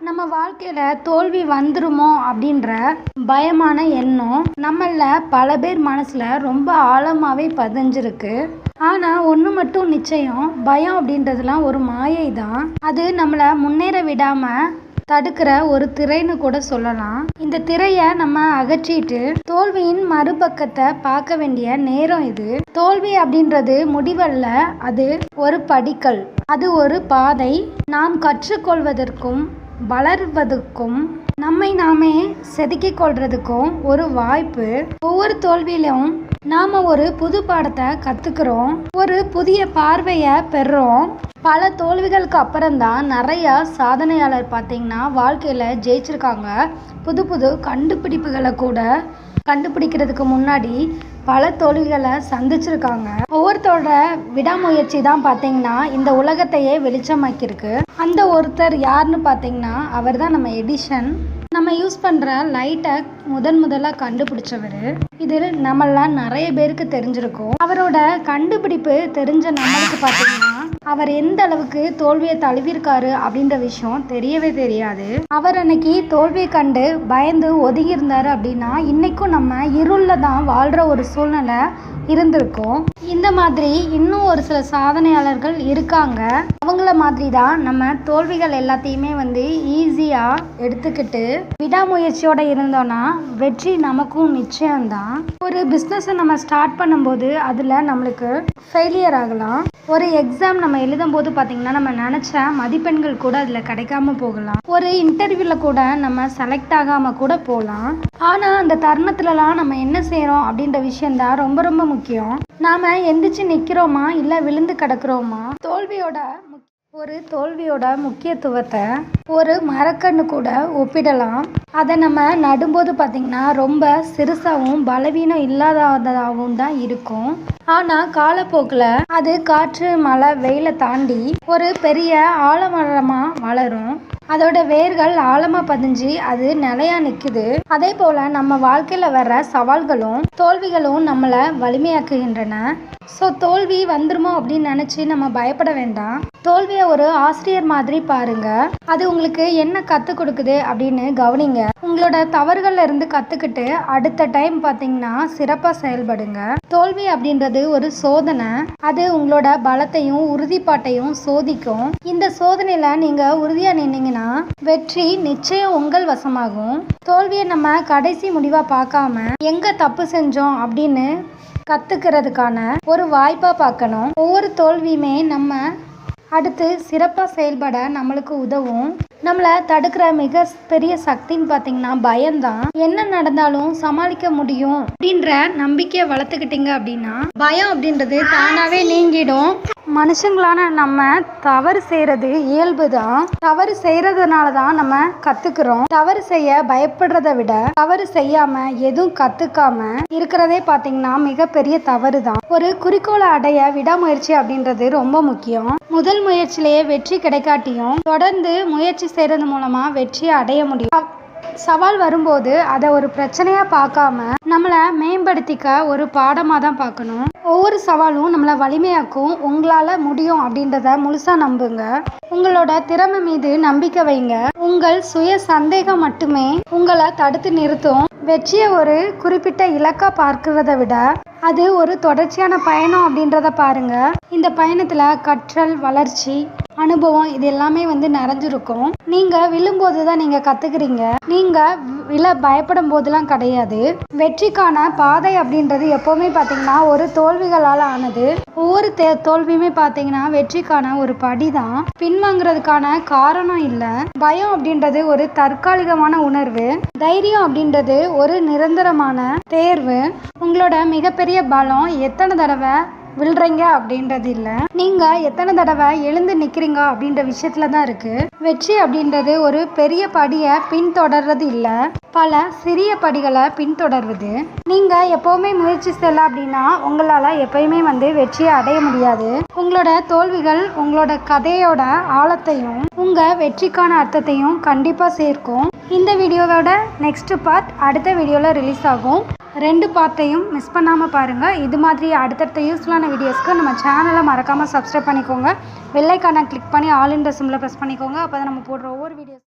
நம்ம வாழ்க்கையில் தோல்வி வந்துருமோ அப்படின்ற பயமான எண்ணம் நம்மளில் பல பேர் மனசில் ரொம்ப ஆழமாகவே பதிஞ்சிருக்கு. ஆனால் ஒன்று மட்டும் நிச்சயம் பயம் அப்படின்றதுலாம் ஒரு மாயை தான் அது நம்மளை முன்னேற விடாமல் தடுக்கிற ஒரு திரைன்னு கூட சொல்லலாம். இந்த திரையை நம்ம அகற்றிட்டு தோல்வியின் மறுபக்கத்தை பார்க்க வேண்டிய நேரம் இது. தோல்வி அப்படின்றது முடிவல்ல அது ஒரு படிக்கல். அது ஒரு பாதை. நாம் கற்றுக்கொள்வதற்கும் வளர்வதற்கும் நம்மை நாமே செதுக்கிக் கொள்றதுக்கும் ஒரு வாய்ப்பு. ஒவ்வொரு தோல்வியிலும் நாம ஒரு புது பாடத்தை கத்துக்கிறோம். ஒரு புதிய பார்வையை பெறுறோம். பல தோல்விகளுக்கு அப்புறம்தான் நிறைய சாதனையாளர் பார்த்தீங்கன்னா வாழ்க்கையில் ஜெயிச்சிருக்காங்க. புது புது கண்டுபிடிப்புகளை கூட கண்டுபிடிக்கிறதுக்கு முன்னாடி பல தோல்விகளை சந்திச்சிருக்காங்க. ஒவ்வொருத்தரோட விடாமுயற்சி தான் பார்த்தீங்கன்னா இந்த உலகத்தையே வெளிச்சமாக்கியிருக்கு. அந்த ஒருத்தர் யாருன்னு பார்த்தீங்கன்னா அவர் தான் நம்ம எடிஷன் நம்ம யூஸ் பண்ணுற லைட்டை முதன் முதலாக கண்டுபிடிச்சவர். இது நம்மளாம் நிறைய பேருக்கு தெரிஞ்சிருக்கும். அவரோட கண்டுபிடிப்பு தெரிஞ்ச நம்மளுக்கு பார்த்தீங்கன்னா அவர் எந்த அளவுக்கு தோல்வியை தழுவிருக்காரு அப்படின்ற விஷயம் தெரியவே தெரியாது. அவர் அன்னைக்கு தோல்வியை கண்டு பயந்து ஒதுங்கி இருந்தார் அப்படின்னா இன்னைக்கும் நம்ம இருளில் தான் வாழ்கிற ஒரு சூழ்நிலை இருந்திருக்கும். இந்த மாதிரி இன்னும் ஒரு சில சாதனையாளர்கள் இருக்காங்க. அவங்கள மாதிரி தான் நம்ம தோல்விகள் எல்லாத்தையுமே வந்து ஈஸியாக எடுத்துக்கிட்டு விடாமுயற்சியோடு இருந்தோன்னா வெற்றி நமக்கும் நிச்சயம்தான். ஒரு பிஸ்னஸை நம்ம ஸ்டார்ட் பண்ணும்போது அதில் நம்மளுக்கு ஃபெயிலியர் ஆகலாம். ஒரு எக்ஸாம் நம்ம எழுதும் போது பார்த்தீங்கன்னா நம்ம நினச்ச மதிப்பெண்கள் கூட அதில் கிடைக்காம போகலாம். ஒரு இன்டர்வியூவில் கூட நம்ம செலக்ட் ஆகாமல் கூட போகலாம். ஆனால் அந்த தருணத்துலலாம் நம்ம என்ன செய்கிறோம் அப்படின்ற விஷயந்தான் ரொம்ப ரொம்ப முக்கியம். நாம் எந்திரிச்சு நிற்கிறோமா இல்லை விழுந்து கிடக்குறோமா? தோல்வியோட ஒரு தோல்வியோட முக்கியத்துவத்தை ஒரு மரக்கன்று கூட ஒப்பிடலாம். அதை நம்ம நடும்போது பார்த்திங்கன்னா ரொம்ப சிறுசாகவும் பலவீனம் இல்லாததாகவும் தான் இருக்கும். ஆனால் காலப்போக்கில் அது காற்று மழை வெயிலை தாண்டி ஒரு பெரிய ஆலமரமாக வளரும். அதோட வேர்கள் ஆழமாக பதிஞ்சு அது நிலையா நிற்குது அதே போல் நம்ம வாழ்க்கையில் வர்ற சவால்களும் தோல்விகளும் நம்மளை வலிமையாக்குகின்றன. ஸோ தோல்வி வந்துருமோ அப்படின்னு நினச்சி நம்ம பயப்பட வேண்டாம். தோல்வியை ஒரு ஆசிரியர் மாதிரி பாருங்க. அது உங்களுக்கு என்ன கற்றுக் கொடுக்குது அப்படின்னு கவனிங்க. உங்களோட தவறுகள்ல இருந்து கற்றுக்கிட்டு அடுத்த டைம் பார்த்தீங்கன்னா சிறப்பாக செயல்படுங்க. தோல்வி அப்படின்றது ஒரு சோதனை. அது உங்களோட பலத்தையும் உறுதிப்பாட்டையும் சோதிக்கும். இந்த சோதனையில் நீங்கள் உறுதியாக நின்னீங்கன்னா வெற்றி நிச்சயம் உங்கள் வசமாகும். தோல்வியை நம்ம கடைசி முடிவாக பார்க்காம எங்கே தப்பு செஞ்சோம் அப்படின்னு கற்றுக்கிறதுக்கான ஒரு வாய்ப்பாக பார்க்கணும். ஒவ்வொரு தோல்வியுமே நம்ம அடுத்து சிறப்பாக செயல்பட நம்மளுக்கு உதவும். நம்மளை தடுக்கிற மிக பெரிய சக்தின்னு பார்த்தீங்கன்னா பயம்தான். என்ன நடந்தாலும் சமாளிக்க முடியும் அப்படின்ற நம்பிக்கையை வளர்த்துக்கிட்டீங்க அப்படின்னா பயம் அப்படின்றது தானாகவே நீங்கிடும். மனுஷங்களான நம்ம தவறு செய்கிறது இயல்பு தான் தவறு செய்கிறதுனால தான் நம்ம கற்றுக்குறோம் தவறு செய்ய பயப்படுறதை விட தவறு செய்யாமல் எதுவும் கற்றுக்காம இருக்கிறதே பார்த்தீங்கன்னா மிகப்பெரிய தவறு தான் ஒரு குறிக்கோளை அடைய விடாமுயற்சி அப்படின்றது ரொம்ப முக்கியம். முதல் முயற்சியிலேயே வெற்றி கிடைக்காட்டியும் தொடர்ந்து முயற்சி செய்கிறது மூலமாக வெற்றியை அடைய முடியும். சவால் வரும்போது அதை ஒரு பிரச்சனையாக பார்க்காம நம்மளை மேம்படுத்திக்க ஒரு பாடமாக தான் பார்க்கணும். ஒவ்வொரு சவாலும் நம்மளை வலிமையாக்கும் உங்களால் முடியும் அப்படின்றத முழுசாக நம்புங்க. உங்களோட திறமை மீது நம்பிக்கை வைங்க. உங்கள் சுய சந்தேகம் மட்டுமே உங்களை தடுத்து நிறுத்தும். வெற்றியை ஒரு குறிப்பிட்ட இலக்கா பார்க்கிறத விட அது ஒரு தொடர்ச்சியான பயணம் அப்படின்றத பாருங்க. இந்த பயணத்துல கற்றல் வளர்ச்சி அனுபவம் இது எல்லாமே வந்து நிறைஞ்சிருக்கும். நீங்க விழும்போது தான் நீங்க கத்துக்கிறீங்க. நீங்க விழ பயப்படும் போதெல்லாம் கிடையாது. வெற்றிக்கான பாதை அப்படின்றது எப்பவுமே பார்த்தீங்கன்னா ஒரு தோல்விகளால் ஆனது. ஒவ்வொரு தே தோல்வியுமே பார்த்தீங்கன்னா வெற்றிக்கான ஒரு படி தான் பின்வாங்கிறதுக்கான காரணம் இல்லை. பயம் அப்படின்றது ஒரு தற்காலிகமான உணர்வு. தைரியம் அப்படின்றது ஒரு நிரந்தரமான தேர்வு. உங்களோட மிகப்பெரிய பலம் எத்தனை தடவை விழுறீங்க அப்படின்றது இல்லை. நீங்கள் எத்தனை தடவை எழுந்து நிற்கிறீங்க அப்படின்ற விஷயத்தில் தான் இருக்குது வெற்றி அப்படின்றது ஒரு பெரிய படியை பின்தொடர்றது இல்லை. பல சிறிய படிகளை பின்தொடர்வது. நீங்கள் எப்போவுமே முயற்சி செய்யல அப்படின்னா உங்களால் எப்பயுமே வந்து வெற்றியை அடைய முடியாது. உங்களோட தோல்விகள் உங்களோட கதையோட ஆழத்தையும் உங்கள் வெற்றிக்கான அர்த்தத்தையும் கண்டிப்பாக சேர்க்கும். இந்த வீடியோவோட நெக்ஸ்ட் பார்ட் அடுத்த வீடியோவில் ரிலீஸ் ஆகும். ரெண்டு பார்ட்டையும் மிஸ் பண்ணாமல் பாருங்கள் இது மாதிரி அடுத்தடுத்த யூஸ்ஃபுல்லான வீடியோஸ்க்கு நம்ம சேனலை மறக்காமல் சப்ஸ்கிரைப் பண்ணிக்கோங்க. வெள்ளைக்கான கிளிக் பண்ணி ஆல் இன் சிம்மில் ப்ரெஸ் பண்ணிக்கோங்க. அப்போ தான் நம்ம போடுற ஒவ்வொரு வீடியோஸ்